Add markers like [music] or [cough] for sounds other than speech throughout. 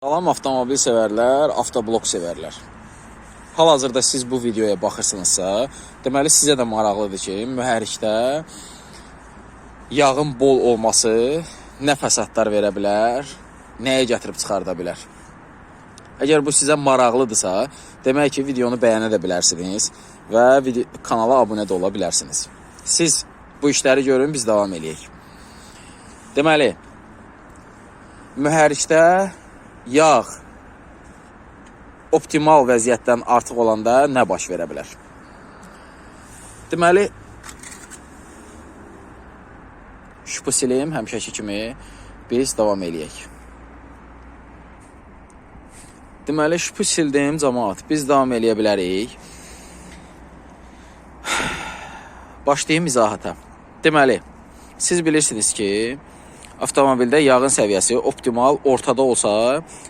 Salam avtomobil sevərlər, avtoblok sevərlər. Hal-hazırda siz bu videoya baxırsınızsa, deməli sizə də maraqlıdır ki, mühərrikdə yağın bol olması nə fəsadlar verə bilər, nəyə gətirib çıxarda bilər. Əgər bu sizə maraqlıdırsa, demək ki, videonu bəyənə də bilərsiniz və kanala abunə də ola bilərsiniz. Siz bu işləri görün, biz davam eləyək. Deməli, mühərrikdə yağ optimal vəziyyətdən artıq olanda nə baş verə bilər? Deməli, şübhə sileyim həmişəki kimi biz davam eləyək. Deməli, şübhə sildim cəmaat. Biz davam eləyə bilərik. [sighs] Başlayım izahata. Deməli, siz bilirsiniz ki, avtomobildə yağın səviyyəsi optimal ortada olsa,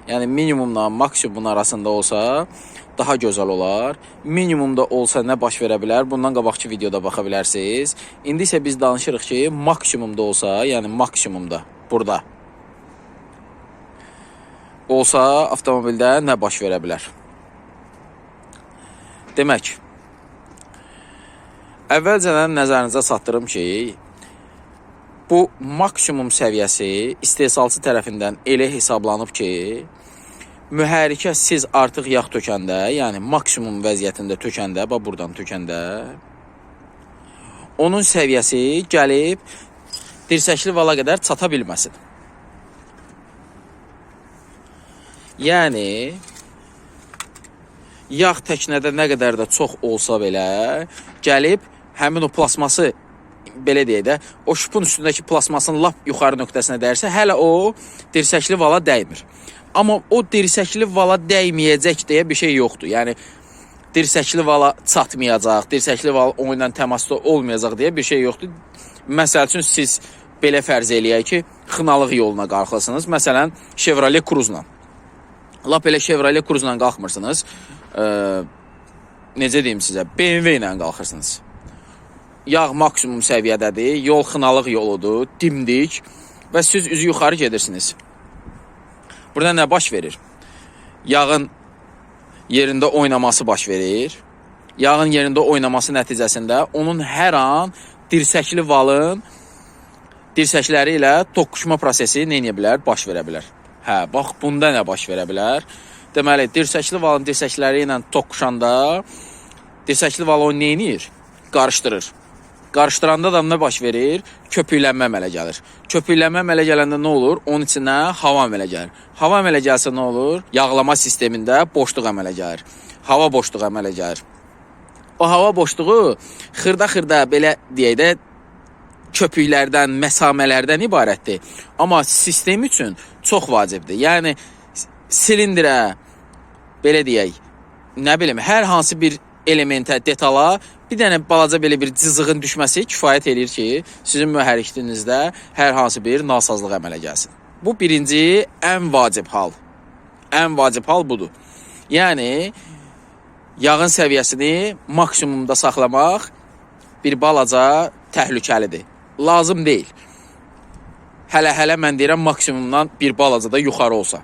yəni minimumla maksimum arasında olsa daha gözəl olar. Minimumda olsa nə baş verə bilər? Bundan qabaqçı videoda baxa bilərsiniz. İndi isə biz danışırıq ki, maksimumda olsa, yəni maksimumda burada olsa avtomobildə nə baş verə bilər? Demək, əvvəlcədən nəzərinizə çatdırım ki, bu maksimum səviyyəsi istehsalçı tərəfindən elə hesablanıb ki, mühərrikə siz artıq yağ tökəndə, yəni maksimum vəziyyətində tökəndə, bax buradan tökəndə onun səviyyəsi gəlib dirsəkli vala qədər çata bilməsin. Yəni yağ təknədə nə qədər də çox olsa belə gəlib həmin o plasması belə deyək də, o şupun üstündəki plasmasın lap yuxarı nöqtəsinə dəyirsə, hələ o dirsəkli vala dəymir. Amma o dirsəkli vala dəyməyəcək deyə bir şey yoxdur. Yəni dirsəkli vala çatmayacaq, dirsəkli val onunla təmasda olmayacaq deyə bir şey yoxdur. Məsəl üçün siz belə fərz eləyək ki, xınalıq yoluna qalxasınız. Məsələn, Chevrolet Cruze-la. Lap elə Chevrolet Cruze-la qalxmırsınız. Ə, necə deyim sizə? BMW ilə qalxırsınız. Yağ maksimum səviyyədədir, yol xınalıq yoludur, dimdik və siz üzü yuxarı gedirsiniz. Burada nə baş verir? Yağın yerində oynaması baş verir. Yağın yerində oynaması nəticəsində onun hər an dirsəkli valın dirsəkləri ilə toqquşma prosesi nə edə bilər? Baş verə bilər. Hə, bax bunda nə baş verə bilər? Deməli, dirsəkli valın dirsəkləri ilə toqquşanda dirsəkli val onu nə edir? Qarışdırır. Qarışdıranda da nə baş verir? Köpüklənmə əmələ gəlir. Köpüklənmə əmələ gələndə nə olur? Onun içinə hava əmələ gəlir. Hava əmələ gəlsə nə olur? Yağlama sistemində boşluq əmələ gəlir. Hava boşluğu əmələ gəlir. O hava boşluğu xırda-xırda belə deyək də köpüklərdən, məsamələrdən ibarətdir. Amma sistem üçün çox vacibdir. Yəni silindrə belə deyək, nə bilim, hər hansı bir elementə, detala bir dənə balaca belə bir cızığın düşməsi kifayət eləyir ki, sizin mühərrikinizdə hər hansı bir nasazlıq əmələ gəlsin. Bu birinci ən vacib hal. Ən vacib hal budur. Yəni yağın səviyyəsini maksimumda saxlamaq bir balaca təhlükəlidir. Lazım deyil. Hələ-hələ mən deyirəm maksimumdan bir balaca da yuxarı olsa.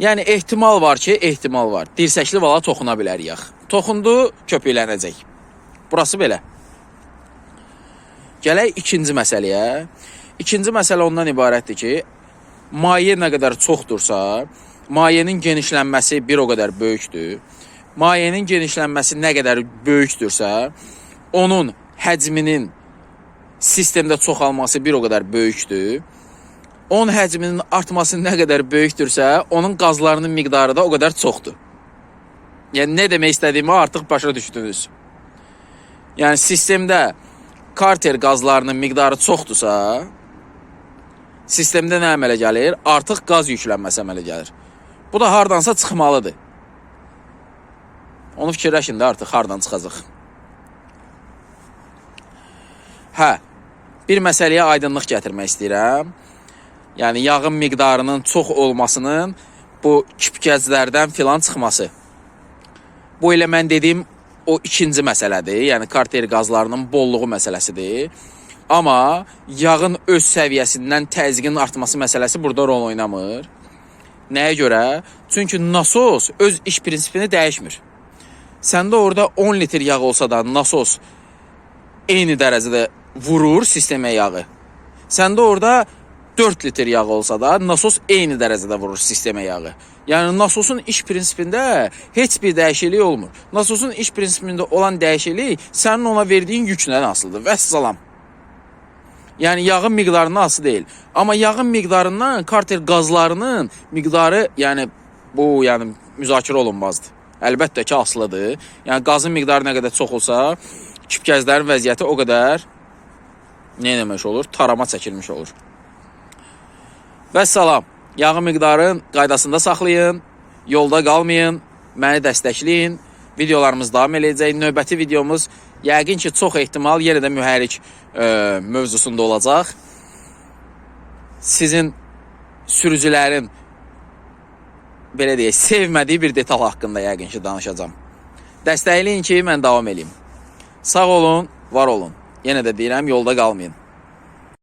Yəni ehtimal var ki, ehtimal var. Dirsəkli vala toxuna bilər yağ. Toxundu, köpüklənəcək. Burası belə. Gələk ikinci məsələyə. İkinci məsələ ondan ibarətdir ki, maye nə qədər çoxdursa, mayenin genişlənməsi bir o qədər böyükdür. Mayenin genişlənməsi nə qədər böyükdürsə, onun həcminin sistemdə çoxalması bir o qədər böyükdür. Onun həcminin artması nə qədər böyükdürsə, onun qazlarının miqdarı da o qədər çoxdur. Yəni nə demək istədiyimi artıq başa düşdünüz. Yəni sistemdə karter qazlarının miqdarı çoxdursa, sistemdə nə əmələ gəlir? Artıq qaz yüklənməsi əmələ gəlir. Bu da hardansa çıxmalıdır. Onu fikirləşin də artıq hardan çıxacaq. Hə, bir məsələyə aydınlıq gətirmək istəyirəm. Yəni yağın miqdarının çox olmasının bu kipkəclərdən filan çıxması. Bu elə mən dediyim o ikinci məsələdir. Yəni karter qazlarının bolluğu məsələsidir. Amma yağın öz səviyyəsindən təzyiqin artması məsələsi burada rol oynamır. Nəyə görə? Çünki nasos öz iş prinsipini dəyişmir. Səndə orada 10 litr yağ olsa da nasos eyni dərəcədə vurur sistemə yağı. Səndə orada 4 litr yağ olsa da nasos eyni dərəcədə vurur sistemə yağı. Yəni nasosun iş prinsipində heç bir dəyişiklik olmur. Nasosun iş prinsipində olan dəyişiklik sənin ona verdiyin yüklə asılıdır. Vəssalam. Yəni yağın miqdarından asılı deyil. Amma yağın miqdarından karter qazlarının miqdarı, yəni bu yəni müzakirə olunmazdır. Əlbəttə ki, asılıdır. Yəni qazın miqdarı nə qədər çox olsa, kipgəzlərin vəziyyəti o qədər nə demək olur? Tarama çəkilmiş olur. Vəssalam. Yağın miqdarın qaydasında saxlayın. Yolda qalmayın. Məni dəstəkləyin. Videolarımız davam edəcək. Növbəti videomuz yəqin ki, çox ehtimal yenə də mühərrik e, mövzusunda olacaq. Sizin sürücülərin belə deyək, sevmədiyi bir detal haqqında yəqin ki, danışacağam. Dəstəkləyin ki, mən davam edeyim. Sağ olun, var olun. Yenə də deyirəm, yolda qalmayın.